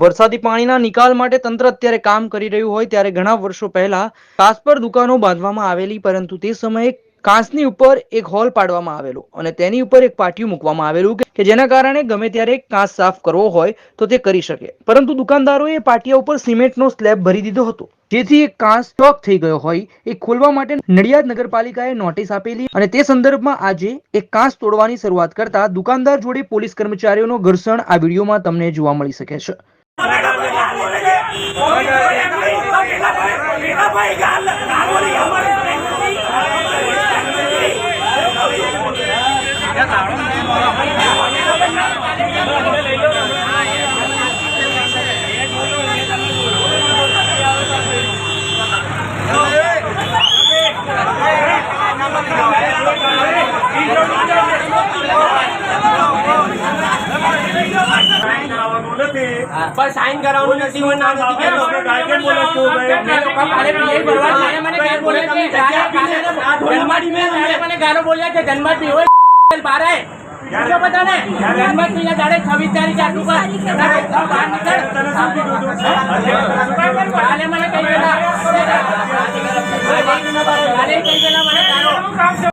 વરસાદી પાણીના નિકાલ માટે તંત્ર અત્યારે કામ કરી રહ્યું હોય ત્યારે ઘણા વર્ષો પહેલા કાચ પર દુકાનો બાંધવામાં આવેલી, પરંતુ તે સમયે કાચની ઉપર એક હોલ પાડવામાં આવેલો અને તેની ઉપર એક પાટિયું મૂકવામાં આવેલું કે- જેના કારણે ગમે ત્યારે કાચ સાફ કરવો હોય તો તે કરી શકે. પરંતુ દુકાનદારોએ પાટિયા ઉપર સિમેન્ટનો સ્લેબ ભરી દીધો હતો. જેથી એ કાચ સ્ટોક થઈ ગયો હોય. એ ખોલવા માટે નડિયાદ નગરપાલિકાએ નોટિસ આપેલી અને તે સંદર્ભમાં આજે એક કાચ તોડવાની શરૂઆત કરતા દુકાનદાર જોડે પોલીસ કર્મચારીઓનો ઘર્ષણ આ વિડીયોમાં તમને જોવા મળી શકે છે. Yeah, I don't know. પણ સાઈન કરાવવાનું નથી હું ના નથી કહેતો. ગાયકવાડ બોલે છું, મેં લોકો કાલે પીએ ભરવા છે મને કે બોલે છે. કાલે- પીને જન્માડી મેં મને ગારો બોલ્યા છે જન્માષ્ટમી હોય બારે જો બધાને. જન્માષ્ટમીના દાડે 26 તારીખ આટલું. ના, બહાર નીકળ. કાલે મને કહી